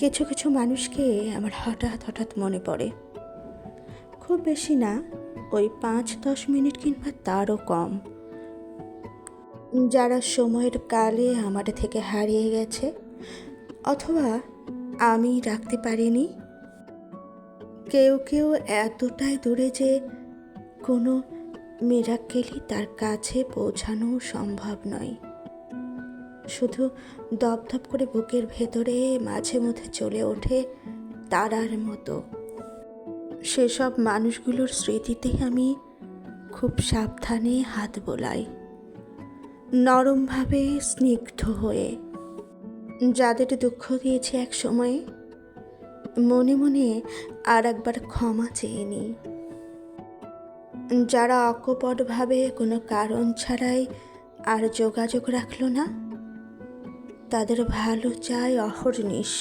কিছু কিছু মানুষকে আমার হঠাৎ হঠাৎ মনে পড়ে। খুব বেশি না, ওই পাঁচ দশ মিনিট কিংবা তারও কম। যারা সময়ের কালে আমার থেকে হারিয়ে গেছে, অথবা আমি রাখতে পারিনি, কেউ কেউ এতটাই দূরে যে কোনো মিরাক্কেলই তার কাছে পৌঁছানো সম্ভব নয়। শুধু দপদপ করে বুকের ভেতরে মাঝে মধ্যে চলে ওঠে তারার মতো। সেসব মানুষগুলোর স্মৃতিতেই আমি খুব সাবধানে হাত বোলাই। নরমভাবে স্নিগ্ধ হয়ে। যাদের দুঃখ দিয়েছে এক সময়ে, মনে মনে আর একবার ক্ষমা চেয়ে নিই। যারা অকপটভাবে কোনো কারণ ছাড়াই আর যোগাযোগ রাখল না তাদের ভালো চাই অহর্নিশ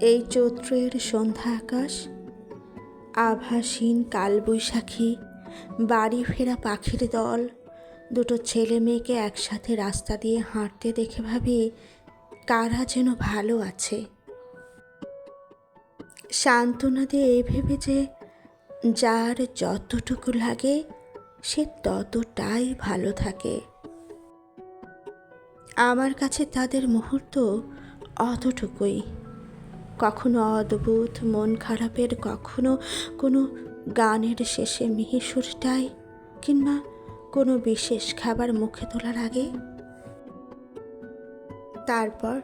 এই চৈত্রের সন্ধ্যা আকাশ আভাসীন কালবৈশাখী, বাড়ি ফেরা পাখির দল, দুটো ছেলে মেয়েকে একসাথে রাস্তা দিয়ে হাঁটতে দেখে ভাবি, কারা যেন ভালো আছে। সান্ত্বনা দিয়ে এই ভেবে যে যার যতটুকু লাগে, সে ততটাই ভালো থাকে। আমার কাছে তাদের মুহূর্ত অতটুকুই। কখনো অদ্ভুত, মন খারাপের, কখনো কোনো গানের শেষে মিহিসুরটাই কিংবা কোনো বিশেষ খাবার মুখে তোলার আগে। তারপর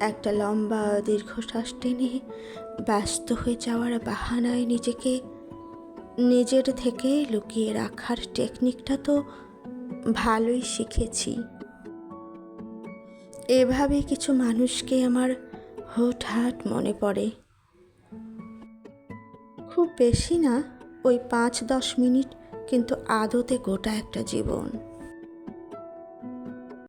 একটা লম্বা, দীর্ঘশ্বাস টেনে ব্যস্ত হয়ে যাওয়ার বাহানায় নিজেকে, নিজের থেকে লুকিয়ে রাখার টেকনিকটা তো ভালোই শিখেছি। এভাবে কিছু মানুষকে আমার হঠাৎ মনে পড়ে। খুব বেশি না, ওই পাঁচ দশ মিনিট কিন্তু আদতে গোটা একটা জীবন।